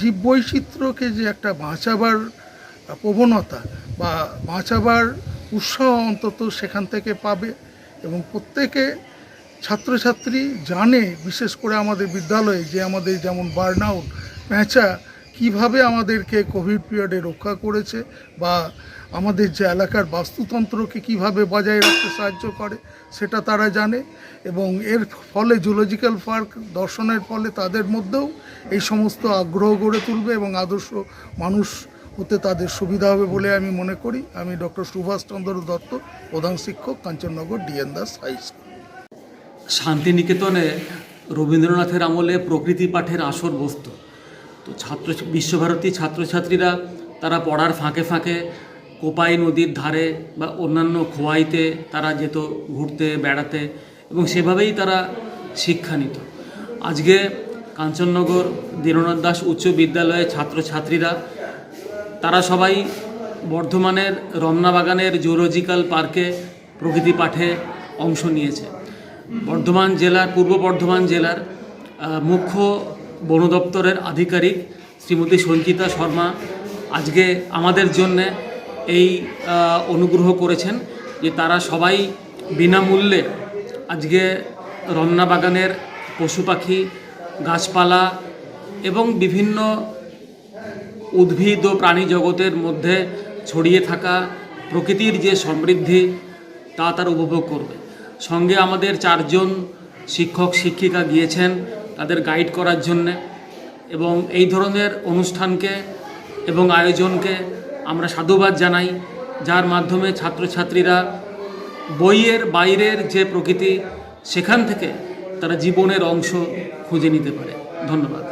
জীববৈচিত্র্যকে যে একটা বাঁচাবার প্রবণতা বা বাঁচাবার উৎসাহ অন্তত সেখান থেকে পাবে এবং প্রত্যেকে ছাত্রছাত্রী জানে, বিশেষ করে আমাদের বিদ্যালয়ে যে আমাদের যেমন বার্ন আউট প্যাঁচা কীভাবে আমাদেরকে কোভিড পিরিয়ডে রক্ষা করেছে বা আমাদের যে এলাকার বাস্তুতন্ত্রকে কীভাবে বজায় রাখতে সাহায্য করে, সেটা তারা জানে এবং এর ফলে জুলজিক্যাল পার্ক দর্শনের ফলে তাদের মধ্যেও এই সমস্ত আগ্রহ গড়ে তুলবে এবং আদর্শ মানুষ হতে তাদের সুবিধা হবে বলে আমি মনে করি। আমি ডক্টর সুভাষচন্দ্র দত্ত, প্রধান শিক্ষক, Kanchannagar D N Das high school. শান্তিনিকেতনে রবীন্দ্রনাথের আমলে প্রকৃতি পাঠের আসর বসত। তো ছাত্র বিশ্বভারতী ছাত্রছাত্রীরা তারা পড়ার ফাঁকে ফাঁকে কোপাই নদীর ধারে বা অন্যান্য খোয়াইতে তারা যেত, ঘুরতে, বেড়াতে এবং সেভাবেই তারা শিক্ষা নিত। আজকে কাঞ্চননগর দীননাথ দাস উচ্চ বিদ্যালয়ের ছাত্রছাত্রীরা, তারা সবাই বর্ধমানের রমনা বাগানের জুলজিক্যাল পার্কে প্রকৃতি পাঠে অংশ নিয়েছে। বর্ধমান জেলার, পূর্ব বর্ধমান জেলার মুখ্য বন দপ্তরের আধিকারিক শ্রীমতী সঞ্চিতা শর্মা আজকে আমাদের জন্য এই অনুগ্রহ করেছেন যে তারা সবাই বিনামূল্যে আজকে রমনা বাগানের পশু পাখি, গাছপালা এবং বিভিন্ন উদ্ভিদ ও প্রাণী জগতের মধ্যে ছড়িয়ে থাকা প্রকৃতির যে সমৃদ্ধি, তা তার উপভোগ করবে। সঙ্গে আমাদের চারজন শিক্ষক, শিক্ষিকা গিয়েছেন। তাদের গাইড করার জন্যে এবং এই ধরনের অনুষ্ঠানকে এবং আয়োজনকে আমরা সাধুবাদ জানাই, যার মাধ্যমে ছাত্রছাত্রীরা বইয়ের বাইরের যে প্রকৃতি, সেখান থেকে তারা জীবনের অংশ খুঁজে নিতে পারে। ধন্যবাদ।